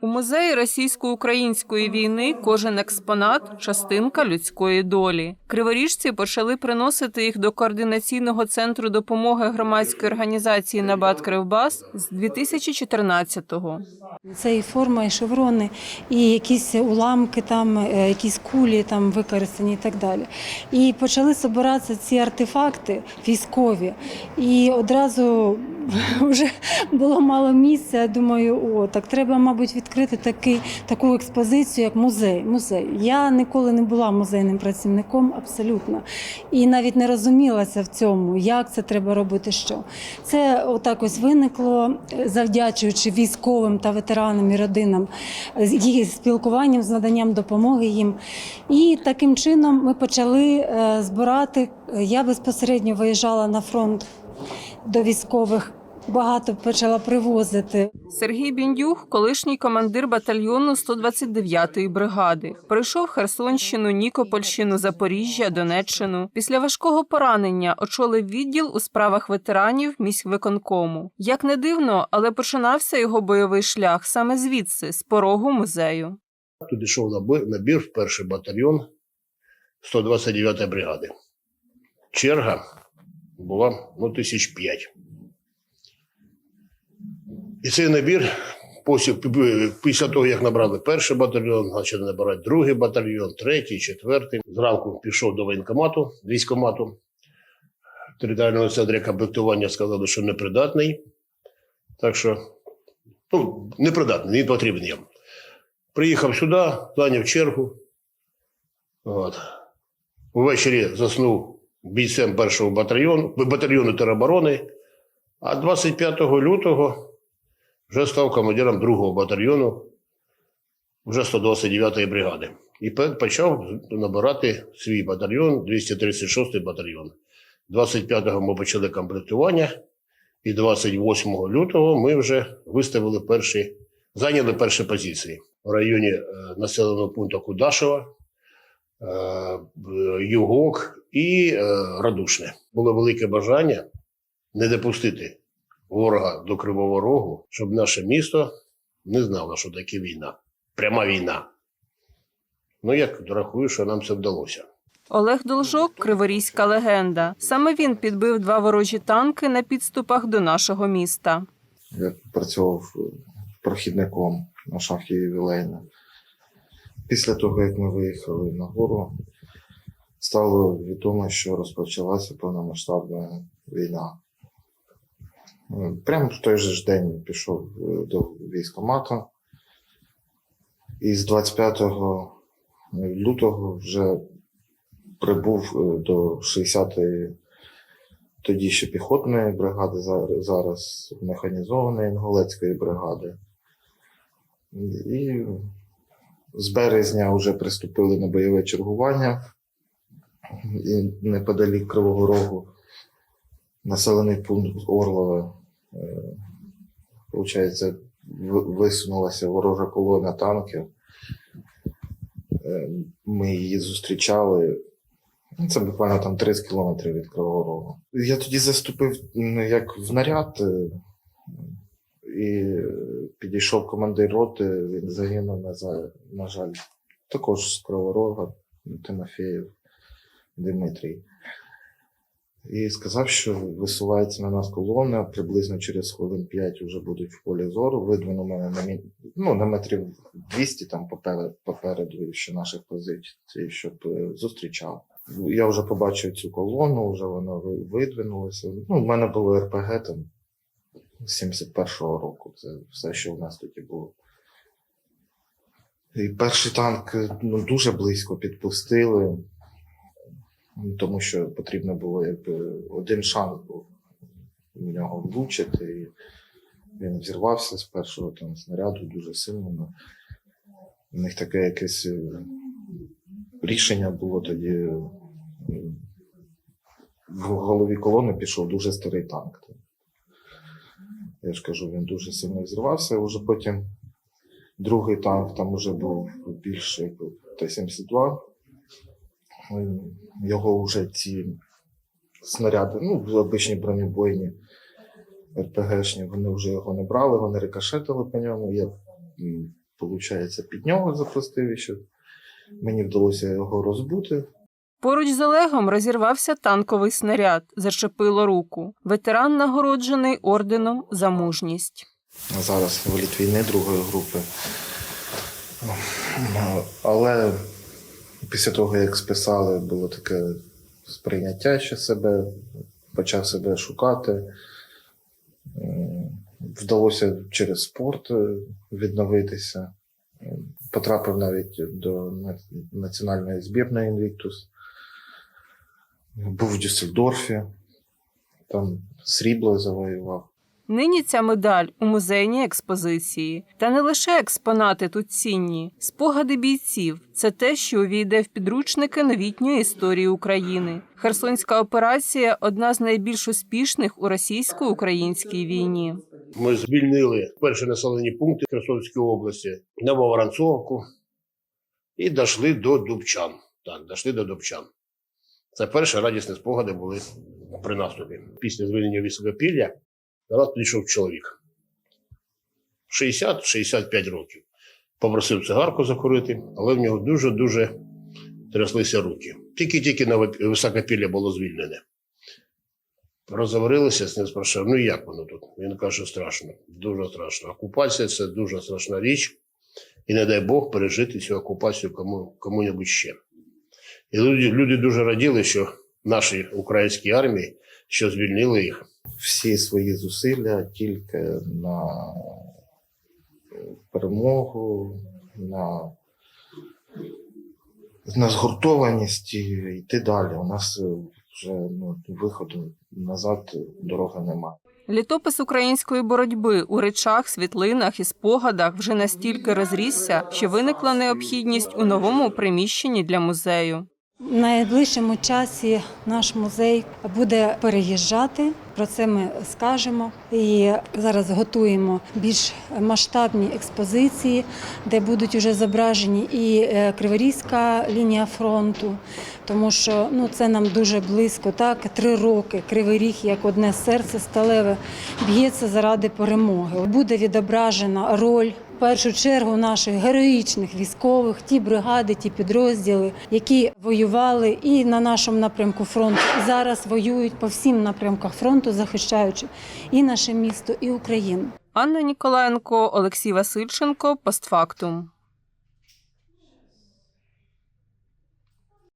У музеї російсько-української війни кожен експонат частинка людської долі. Криворіжці почали приносити їх до координаційного центру допомоги громадської організації Набат Кривбас з 2014-го. Це і форма, і шеврони, і якісь уламки, там, е, якісь кулі там використані і так далі. І почали збиратися ці артефакти військові. І одразу вже було мало місця. Думаю, о, так треба, мабуть, відкрити такий, таку експозицію, як музей. музей. Я ніколи не була музейним працівником, абсолютно. І навіть не розумілася в цьому, як це треба робити, що. Це отак ось виникло, е, завдячуючи військовим та ветеранам і родинам, з спілкуванням, з наданням допомоги їм. І таким чином ми почали е, збирати. Я безпосередньо виїжджала на фронт до військових. Багато почала привозити. Сергій Біндюх, колишній командир батальйону 129-ї бригади, пройшов Херсонщину, Нікопольщину, Запоріжжя, Донеччину. Після важкого поранення очолив відділ у справах ветеранів міськвиконкому. Як не дивно, але починався його бойовий шлях саме звідси, з порогу музею. Туди йшов набір в перший батальйон 129 бригади. Черга була ну, тисяч п'ять. І цей набір після, того, як набрали перший батальйон, почали набирати другий батальйон, третій, четвертий. Зранку пішов до воєнкомату, військкомату. Територіального центру комплектування сказали, що непридатний. Так що, ну, непридатний, не потрібен їм. Приїхав сюди, зайняв чергу. От. Увечері заснув бійцем першого батальйону, батальйону тероборони, а 25 лютого вже став командиром другого батальйону, вже 129-ї бригади. І почав набирати свій батальйон, 236-й батальйон. 25-го ми почали комплектування, і 28 лютого ми вже виставили перші, зайняли перші позиції в районі е, населеного пункту Кудашева, е, е, Югок і е, Радушне. Було велике бажання не допустити ворога до Кривого Рогу, щоб наше місто не знало, що таке війна. Пряма війна. Ну, як рахую, що нам це вдалося. Олег Должок криворізька легенда. Саме він підбив два ворожі танки на підступах до нашого міста. Я працював прохідником на шахті ювілейна. Після того, як ми виїхали на гору, стало відомо, що розпочалася повномасштабна війна. Прямо в той же ж день пішов е, до військкомату. І з 25 лютого вже прибув е, до 60-ї тоді ще піхотної бригади, зараз механізованої Інголецької бригади. І з березня вже приступили на бойове чергування і неподалік Кривого Рогу, населений пункт Орлове. Е, Получається, висунулася ворожа колона танків. Е, Ми її зустрічали Ну, Це буквально там 30 кілометрів від Кривого Рогу. Я тоді заступив ну, як в наряд, е, і підійшов командир роти, він загинув, на, за- на жаль, також з Кривого Рога, Тимофєєв Дмитрій. І сказав, що висувається на нас колона, приблизно через хвилин 5 вже будуть в полі зору. Видвинув мене на, мі... ну, на метрів 200 там попереду, попереду ще наших позицій, щоб е, зустрічав. Я вже побачив цю колону, вже вона видвинулася. Ну, в мене було РПГ там з 71-го року. Це все, що в нас тоді було. І перший танк ну, дуже близько підпустили, тому що потрібно було якби один шанс був в нього влучити. І він взірвався з першого там снаряду дуже сильно. У них таке якесь е, рішення було тоді. е, В голові колони пішов дуже старий танк. Я ж кажу, він дуже сильно взірвався. Уже потім другий танк там вже був більше як Т-72. Його вже ці снаряди, ну, обичні бронебойні РПГшні, вони вже його не брали, вони рикошетили по ньому. Я виходить, під нього запустив, і що мені вдалося його розбути. Поруч з Олегом розірвався танковий снаряд, зачепило руку. Ветеран нагороджений орденом за мужність. Зараз інвалід війни другої групи. Але після того, як списали, було таке сприйняття ще себе, почав себе шукати. Вдалося через спорт е, відновитися. Потрапив навіть до національної збірної Інвіктус. Був в Дюссельдорфі, там срібло завоював. Нині ця медаль у музейній експозиції. Та не лише експонати тут цінні, спогади бійців це те, що увійде в підручники новітньої історії України. Херсонська операція одна з найбільш успішних у російсько-українській війні. Ми звільнили перші населені пункти Херсонської області, Нововоронцовку і дійшли до Дубчан. Так, дійшли до Дубчан. Це перші радісні спогади були при наступі. Після звільнення Високопілля нас підійшов чоловік. 60-65 років. Попросив цигарку закурити, але в нього дуже-дуже тряслися руки. Тільки-тільки на Високопілля було звільнене. Розговорилися з ним, спрашивав, ну як воно тут? Він каже, страшно, дуже страшно. Окупація це дуже страшна річ, і не дай Бог пережити цю окупацію кому, кому-небудь ще. І люди, люди дуже раділи, що нашій українській армії, що звільнили їх. Всі свої зусилля тільки на перемогу, на, на згуртованість йти далі. У нас вже ну, виходу назад дороги немає. Літопис української боротьби у речах, світлинах і спогадах вже настільки розрісся, що виникла необхідність у новому приміщенні для музею. Найближчому часі наш музей буде переїжджати. Про це ми скажемо. І зараз готуємо більш масштабні експозиції, де будуть уже зображені і е, Криворізька лінія фронту, тому що ну це нам дуже близько. Так, три роки Кривий Ріг, як одне серце сталеве, б'ється заради перемоги. Буде відображена роль. Першу чергу наших героїчних військових, ті бригади, ті підрозділи, які воювали і на нашому напрямку фронту, і зараз воюють по всім напрямках фронту, захищаючи і наше місто, і Україну. Анна Ніколаєнко, Олексій Васильченко, постфактум.